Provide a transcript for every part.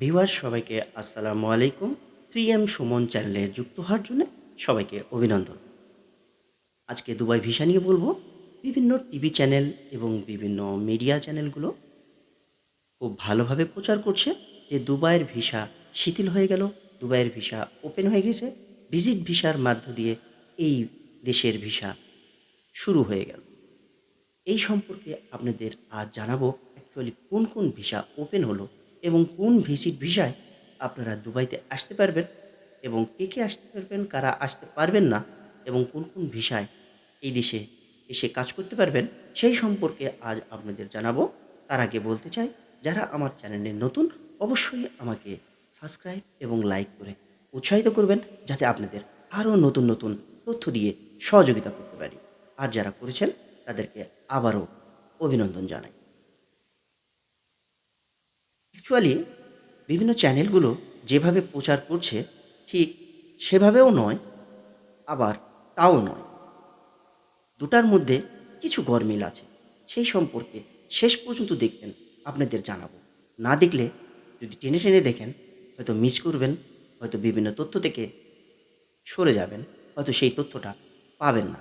Viewer সবাইকে আসসালামু আলাইকুম। থ্রি এম সুমন চ্যানেলে যুক্ত হওয়ার জন্য সবাইকে অভিনন্দন। আজকে দুবাই ভিসা নিয়ে বলব, বিভিন্ন টিভি চ্যানেল এবং বিভিন্ন মিডিয়া চ্যানেলগুলো খুব ভালোভাবে প্রচার করছে যে দুবাইয়ের ভিসা শিথিল হয়ে গেল, দুবাইয়ের ভিসা ওপেন হয়ে গেছে, ভিজিট ভিসার মাধ্য দিয়ে এই দেশের ভিসা শুরু হয়ে গেল। এই সম্পর্কে আপনাদের আজ জানাব অ্যাকচুয়ালি কোন কোন ভিসা ওপেন হলো এবং কোন ভিজিট ভিসায় আপনারা দুবাইতে আসতে পারবেন এবং কে কে আসতে পারবেন, কারা আসতে পারবেন না এবং কোন কোন ভিসায় এই দেশে এসে কাজ করতে পারবেন সেই সম্পর্কে আজ আপনাদের জানাব। তার আগে বলতে চাই, যারা আমার চ্যানেলে নতুন, অবশ্যই আমাকে সাবস্ক্রাইব এবং লাইক করে উৎসাহিত করবেন যাতে আপনাদের আরও নতুন নতুন তথ্য দিয়ে সহযোগিতা করতে পারি। আর যারা করেছেন, তাদেরকে আবারও অভিনন্দন জানাই। অ্যাকচুয়ালি বিভিন্ন চ্যানেলগুলো যেভাবে প্রচার করছে, ঠিক সেভাবেও নয়, আবার তাও নয়। দুটার মধ্যে কিছু গরমিল আছে, সেই সম্পর্কে শেষ পর্যন্ত দেখবেন, আপনাদের জানাব। না দেখলে, যদি টেনে টেনে দেখেন, হয়তো মিস করবেন, হয়তো বিভিন্ন তথ্য থেকে সরে যাবেন, হয়তো সেই তথ্যটা পাবেন না।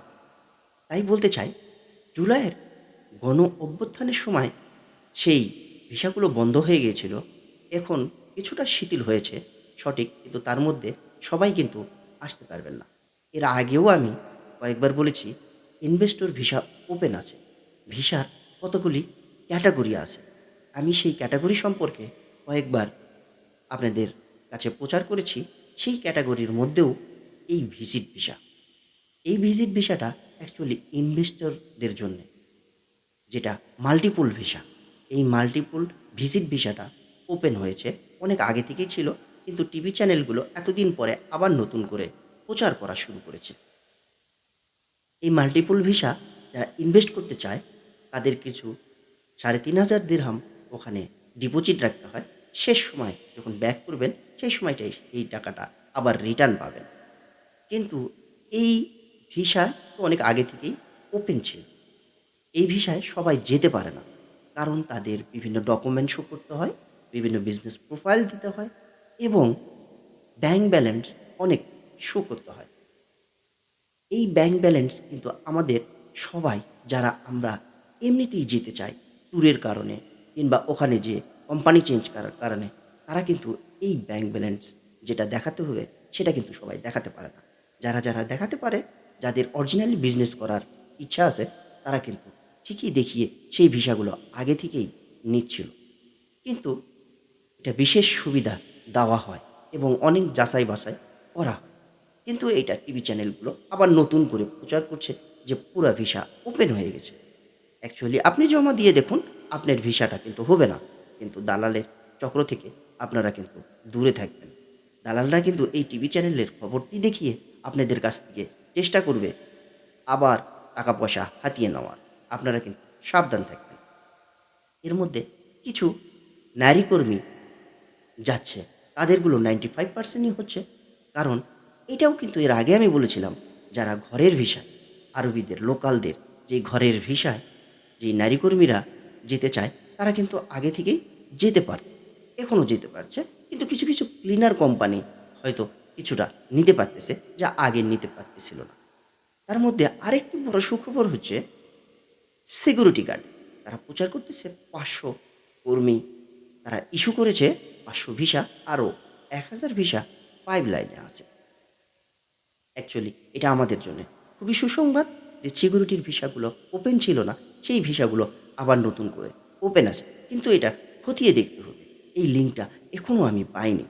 তাই বলতে চাই, জুলাইয়ের গণ অভ্যুত্থানের সময় সেই ভিসাগুলো বন্ধ হয়ে গিয়েছিল। এখন কিছুটা শিথিল হয়েছে, সঠিক, কিন্তু তার মধ্যে সবাই কিন্তু আসতে পারবেন না। এর আগেও আমি কয়েকবার বলেছি, ইনভেস্টর ভিসা ওপেন আছে। ভিসার কতগুলি ক্যাটাগরি আছে? আমি সেই ক্যাটাগরি সম্পর্কে কয়েকবার আপনাদের কাছে প্রচার করেছি, সেই ক্যাটাগরির মধ্যেও এই ভিজিট ভিসা। এই ভিজিট ভিসাটা অ্যাকচুয়ালি ইনভেস্টরদের জন্যে, যেটা মাল্টিপুল ভিসা। এই মাল্টিপুল ভিজিট ভিসাটা ওপেন হয়েছে। অনেক আগে থেকেই ছিল, কিন্তু টিভি চ্যানেলগুলো এতদিন পরে আবার নতুন করে প্রচার করা শুরু করেছে। এই মাল্টিপুল ভিসা যারা ইনভেস্ট করতে চায়, তাদের কিছু সাড়ে তিন হাজার দিরহাম ওখানে ডিপোজিট রাখতে হয়। শেষ সময় যখন ব্যাক করবেন, সেই সময়টাই এই টাকাটা আবার রিটার্ন পাবেন। কিন্তু এই ভিসা তো অনেক আগে থেকেই ওপেন ছিল। এই ভিসায় সবাই যেতে পারে না। কারণ তাদের বিভিন্ন ডকুমেন্ট শো করতে হয়, বিভিন্ন বিজনেস প্রোফাইল দিতে হয় এবং ব্যাংক ব্যালেন্স অনেক শো করতে হয়। এই ব্যাংক ব্যালেন্স কিন্তু আমাদের সবাই, যারা আমরা এমনিতেই যেতে চাই ট্যুরের কারণে কিংবা ওখানে যে কোম্পানি চেঞ্জ করার কারণে, তারা কিন্তু এই ব্যাংক ব্যালেন্স যেটা দেখাতে হবে, সেটা কিন্তু সবাই দেখাতে পারে না। যারা যারা দেখাতে পারে, যাদের অরিজিনালি বিজনেস করার ইচ্ছা আছে, তারা কিন্তু ঠিকই দেখিয়ে সেই ভিসাগুলো আগে থেকেই নিচ্ছিল। কিন্তু এটা বিশেষ সুবিধা দেওয়া হয় এবং অনেক যাচাই বাছাই করা কিন্তু এইটা টিভি চ্যানেলগুলো আবার নতুন করে প্রচার করছে যে পুরা ভিসা ওপেন হয়ে গেছে। অ্যাকচুয়ালি আপনি জমা দিয়ে দেখুন, আপনার ভিসাটা কিন্তু হবে না। কিন্তু দালালের চক্র থেকে আপনারা কিন্তু দূরে থাকবেন। দালালরা কিন্তু এই টিভি চ্যানেলের খবরটি দেখিয়ে আপনাদের কাছ থেকে চেষ্টা করবে আবার টাকা পয়সা হাতিয়ে নেওয়ার। আপনারা কিন্তু সাবধান থাকবেন। এর মধ্যে কিছু নারী কর্মী যাচ্ছে, তাদেরগুলো নাইনটি ফাইভ পার্সেন্টই হচ্ছে। কারণ এটাও কিন্তু এর আগে আমি বলেছিলাম, যারা ঘরের ভিসায় আরবিদের, লোকালদের, যে ঘরের ভিসায় যে নারী কর্মীরা যেতে চায়, তারা কিন্তু আগে থেকেই যেতে পারে এখনও যেতে পারছে। কিন্তু কিছু কিছু ক্লিনার কোম্পানি হয়তো কিছুটা নিতে পারতেছে, যা আগে নিতে পারতেছিল না। তার মধ্যে আরেকটি বড় সুখবর হচ্ছে সিকিউরিটি গার্ড তারা প্রচার করতেছে পাঁচশো কর্মী। তারা ইস্যু করেছে পাঁচশো ভিসা আরও এক হাজার ভিসা পাইপ লাইনে আছে। অ্যাকচুয়ালি এটা আমাদের জন্য খুবই সুসংবাদ যে সিকিউরিটির ভিসাগুলো ওপেন ছিল না, সেই ভিসাগুলো আবার নতুন করে ওপেন আছে। কিন্তু এটা খতিয়ে দেখতে হবে। এই লিঙ্কটা এখনও আমি পাইনি।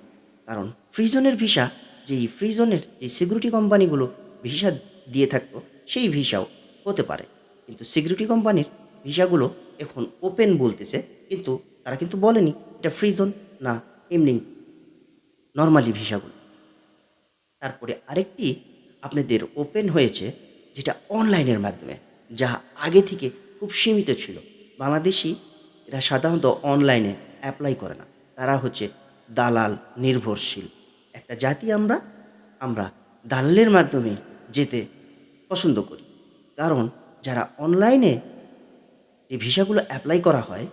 কারণ ফ্রিজনের ভিসা, যেই ফ্রিজনের যে সিকিউরিটি কোম্পানিগুলো ভিসা দিয়ে থাকতো, সেই ভিসাও হতে পারে। কিন্তু সিকিউরিটি কোম্পানির ভিসাগুলো এখন ওপেন বলতেছে, কিন্তু তারা কিন্তু বলেনি এটা ফ্রিজন না, এমনি নর্মালি ভিসাগুলো। তারপরে আরেকটি আপনাদের ওপেন হয়েছে, যেটা অনলাইনের মাধ্যমে, যা আগে থেকে খুব সীমিত ছিল। বাংলাদেশি এরা সাধারণত অনলাইনে অ্যাপ্লাই করে না। তারা হচ্ছে দালাল, নির্ভরশীল। একটা জাতি আমরা আমরা দালালের মাধ্যমে যেতে পছন্দ করি। কারণ যারা অনলাইনে যে ভিসাগুলো অ্যাপ্লাই করা হয়,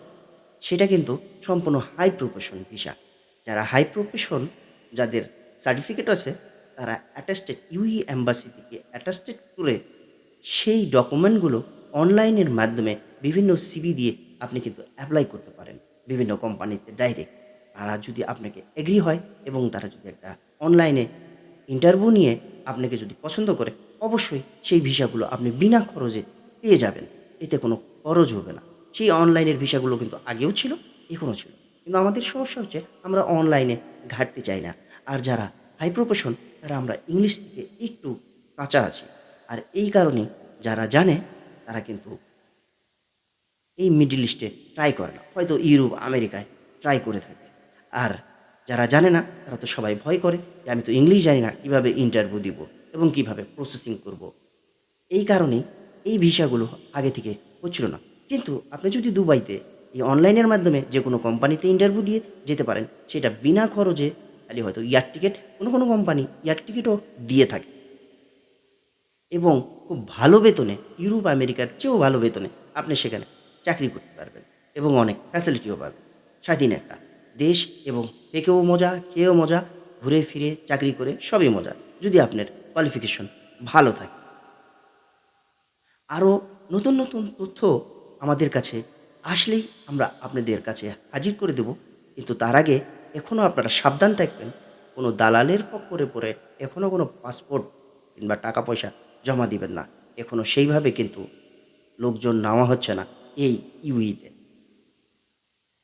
সেটা কিন্তু সম্পূর্ণ হাই প্রফেশন ভিসা যারা হাই প্রফেশন যাদের সার্টিফিকেট আছে, তারা অ্যাটাস্টেড ইউই অ্যাম্বাসি থেকে অ্যাটাস্টেড করে সেই ডকুমেন্টগুলো অনলাইনের মাধ্যমে বিভিন্ন সিবি দিয়ে আপনি কিন্তু অ্যাপ্লাই করতে পারেন, বিভিন্ন কোম্পানিতে ডাইরেক্ট তারা যদি আপনাকে এগ্রি হয় এবং তারা যদি একটা অনলাইনে ইন্টারভিউ নিয়ে আপনাকে যদি পছন্দ করে, অবশ্যই সেই ভিসাগুলো আপনি বিনা খরচে পেয়ে যাবেন। এতে কোনো খরচ হবে না। সেই অনলাইনের ভিসাগুলো কিন্তু আগেও ছিল এখনও ছিল। কিন্তু আমাদের সমস্যা হচ্ছে, আমরা অনলাইনে ঘাটতে চাই না। আর যারা হাই প্রফেশন তারা আমরা ইংলিশ থেকে একটু কাঁচা আছি। আর এই কারণে যারা জানে, তারা কিন্তু এই মিডিল ইস্টে ট্রাই করে না। হয়তো ইউরোপ আমেরিকায় ট্রাই করে থাকে। আর যারা জানে না, তারা তো সবাই ভয় করে যে আমি তো ইংলিশ জানি না, কীভাবে ইন্টারভিউ দিব এবং কীভাবে প্রসেসিং করব। এই কারণেই এই ভিসাগুলো আগে থেকে হচ্ছিল না। কিন্তু আপনি যদি দুবাইতে এই অনলাইনের মাধ্যমে যে কোনো কোম্পানিতে ইন্টারভিউ দিয়ে যেতে পারেন, সেটা বিনা খরচে খালি হয়তো ইয়ার টিকিট, কোনো কোনো কোম্পানি ইয়ার টিকিটও দিয়ে থাকে। এবং খুব ভালো বেতনে, ইউরোপ, আমেরিকার চেয়েও ভালো বেতনে আপনি সেখানে চাকরি করতে পারবেন এবং অনেক ফ্যাসিলিটিও পাবেন। স্বাধীন একটা দেশ এবং থেকেও মজা, খেয়েও মজা, ঘুরে ফিরে চাকরি করে সবই মজা, যদি আপনার কোয়ালিফিকেশন ভালো থাকে। আরও নতুন নতুন তথ্য আমাদের কাছে আসলেই আমরা আপনাদের কাছে হাজির করে দেব। কিন্তু তার আগে এখনও আপনারা সাবধান থাকবেন, কোনো দালালের পক্ষরে পড়ে এখনও কোনো পাসপোর্ট কিংবা টাকা পয়সা জমা দিবেন না। এখনও সেইভাবে কিন্তু লোকজন নেওয়া হচ্ছে না এই ইউইতে।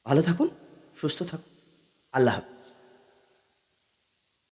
ভালো থাকুন, সুস্থ থাকুন। আল্লাহ হাফিজ।